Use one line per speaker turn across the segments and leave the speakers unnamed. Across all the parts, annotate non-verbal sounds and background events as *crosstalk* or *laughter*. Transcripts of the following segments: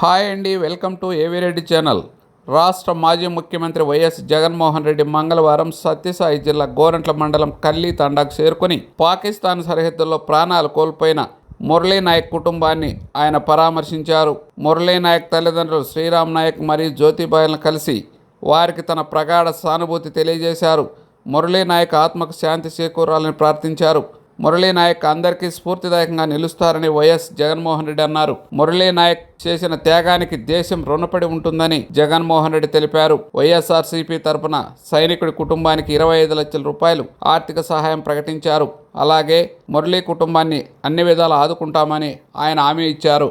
Hi అండి welcome to AV Reddy channel. రాష్ట్ర మాజీ ముఖ్యమంత్రి వైఎస్ జగన్మోహన్ రెడ్డి మంగళవారం సత్యసాయి జిల్లా గోరంట్ల మండలం కల్లీ తండాకు చేరుకుని పాకిస్తాన్ సరిహద్దుల్లో ప్రాణాలు కోల్పోయిన మురళీ నాయక్ కుటుంబాన్ని ఆయన పరామర్శించారు. మురళీ నాయక్ తల్లిదండ్రులు శ్రీరామ్ నాయక్ మరియు జ్యోతిబాయిలను కలిసి వారికి తన ప్రగాఢ సానుభూతి తెలియజేశారు. మురళీ నాయక్ ఆత్మకు శాంతి చేకూరాలని ప్రార్థించారు. మురళీ నాయక్ అందరికీ స్ఫూర్తిదాయకంగా నిలుస్తారని వైఎస్ జగన్మోహన్ రెడ్డి అన్నారు. మురళీ నాయక్ చేసిన త్యాగానికి దేశం రుణపడి ఉంటుందని జగన్మోహన్ రెడ్డి తెలిపారు. వైఎస్ఆర్సీపీ తరపున సైనికుడి కుటుంబానికి ఇరవై ఐదు లక్షల రూపాయలు ఆర్థిక సహాయం ప్రకటించారు. అలాగే మురళీ కుటుంబాన్ని అన్ని విధాలు ఆదుకుంటామని ఆయన హామీ ఇచ్చారు.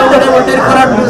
సరిపోతుంటే
నాకు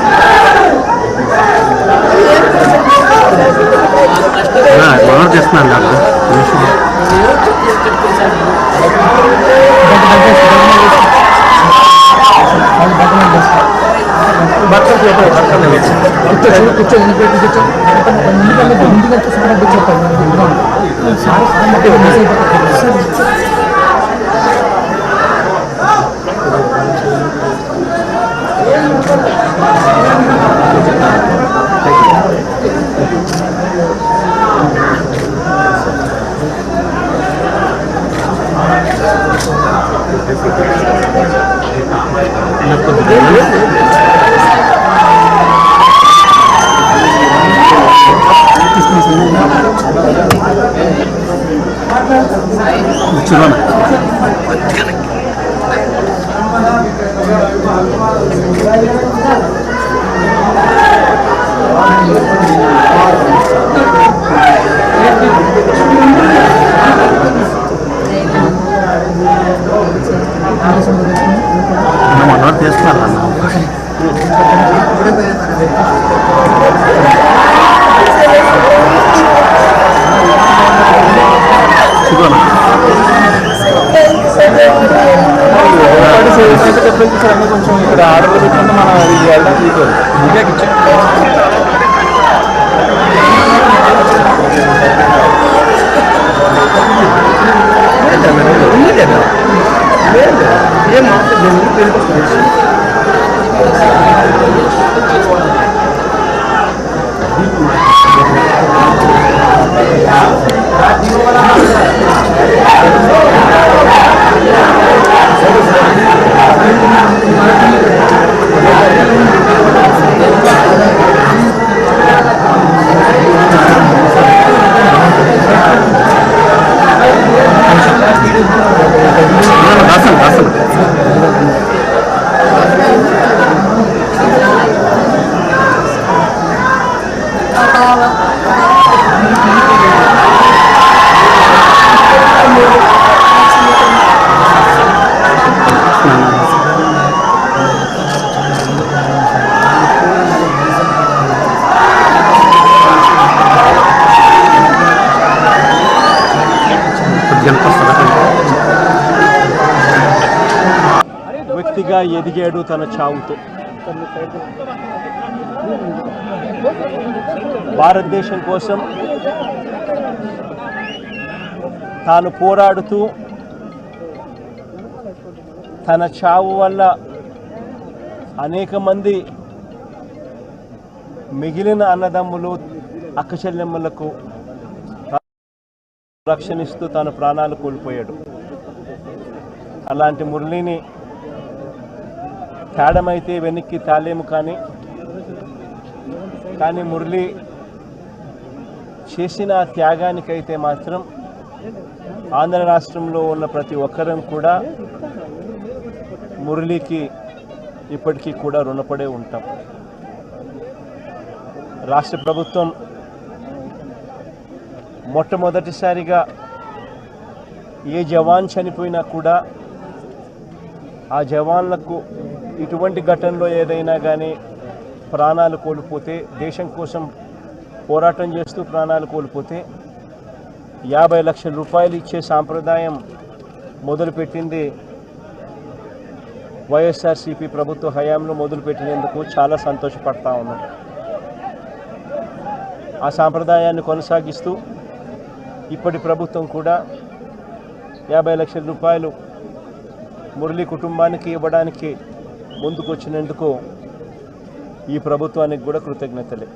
ఎందుకంటే ముందుకంటే సార్ అంటే చెప్పాను సార్
సార్ అంటే మిస్ అయిపోతాను సార్ Thank you. చిరువన మనోడు తీసుకోవాలన్నా Thank you.
కూర్చో కూర్చో కూర్చో
మనం తీసుకెళ్ళాలి
కొంచెం ఇక్కడ ఆర్డర్ పెట్టుకుంటే మనం ఇది వెళ్ళడం తీసుకోవాలి ఇదే
రాసండి Jesus! *laughs*
వ్యక్తిగా ఎదిగాడు తన చావుతో. భారతదేశం కోసం తాను పోరాడుతూ తన చావు వల్ల అనేక మంది మిగిలిన అన్నదమ్ములు అక్కచెల్లెమ్మలకు రక్షణిస్తూ తన ప్రాణాలు కోల్పోయాడు. అలాంటి మురళిని తేడమైతే వెనక్కి తాలేము కానీ కానీ మురళి చేసిన త్యాగానికైతే మాత్రం ఆంధ్ర రాష్ట్రంలో ఉన్న ప్రతి ఒక్కరం కూడా మురళికి ఇప్పటికీ కూడా రుణపడే ఉంటాం. రాష్ట్ర ప్రభుత్వం మొట్టమొదటిసారిగా ఏ జవాన్ చనిపోయినా కూడా ఆ జవాన్లకు ఇటువంటి ఘటనలో ఏదైనా కానీ ప్రాణాలు కోల్పోతే దేశం కోసం పోరాటం చేస్తూ ప్రాణాలు కోల్పోతే యాభై లక్షల రూపాయలు ఇచ్చే సాంప్రదాయం మొదలుపెట్టింది వైఎస్ఆర్సీపీ ప్రభుత్వ హయాంలో మొదలుపెట్టినందుకు చాలా సంతోషపడతా ఉన్నాం. ఆ సాంప్రదాయాన్ని కొనసాగిస్తూ ఇప్పటి ప్రభుత్వం కూడా యాభై లక్షల రూపాయలు మురళి కుటుంబానికి ఇవ్వడానికి ముందుకొచ్చినందుకు ఈ ప్రభుత్వానికి కూడా కృతజ్ఞతలే.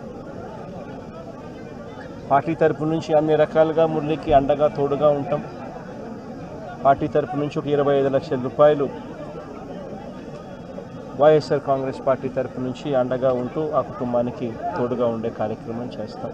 పార్టీ తరపు నుంచి అన్ని రకాలుగా మురళికి అండగా తోడుగా ఉంటాం. పార్టీ తరపు నుంచి ఒక ఇరవై ఐదు లక్షల రూపాయలు వైఎస్ఆర్ కాంగ్రెస్ పార్టీ తరపు నుంచి అండగా ఉంటూ ఆ కుటుంబానికి తోడుగా ఉండే కార్యక్రమం చేస్తాం.